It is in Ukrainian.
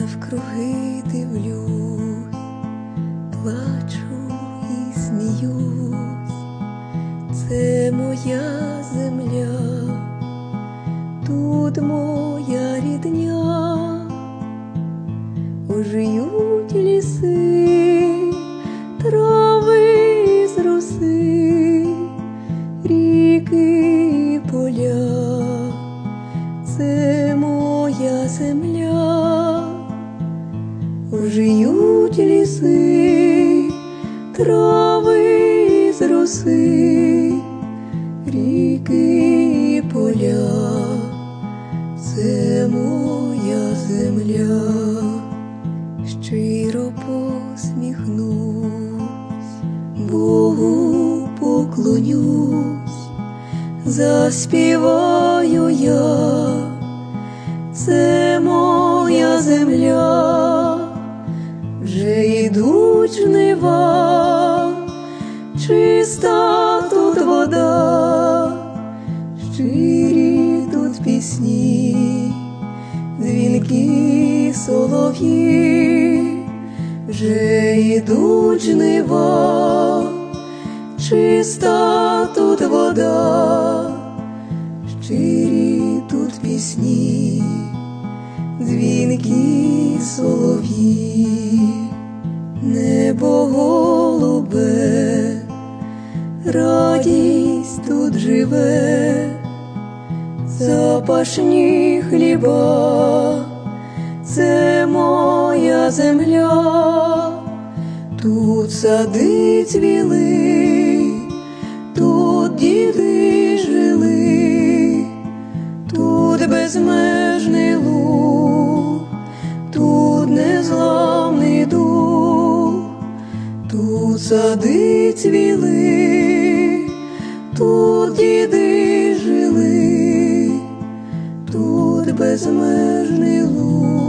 навкруги дивлюсь, плачу і сміюсь, це моя земля, тут моя рідня, ожиють ліси, трави з роси, ріки поля, це моя земля, ожиють ліси, трави з роси, ріки і поля, це моя земля, щиро посміхнусь, Богу поклонюсь, заспіваю я, вже йдуть жнива, чиста тут вода, щирі тут пісні, дзвінки солов'ї, вже йдуть жнива, чиста тут вода, щирі тут пісні, дзвінки солов'ї, небо голубе, радість тут живе, запашні хліба, це моя земля, тут сади цвіли, тут діди жили, тут безмежний тут цвіли, тут діди жили, тут безмежний луг.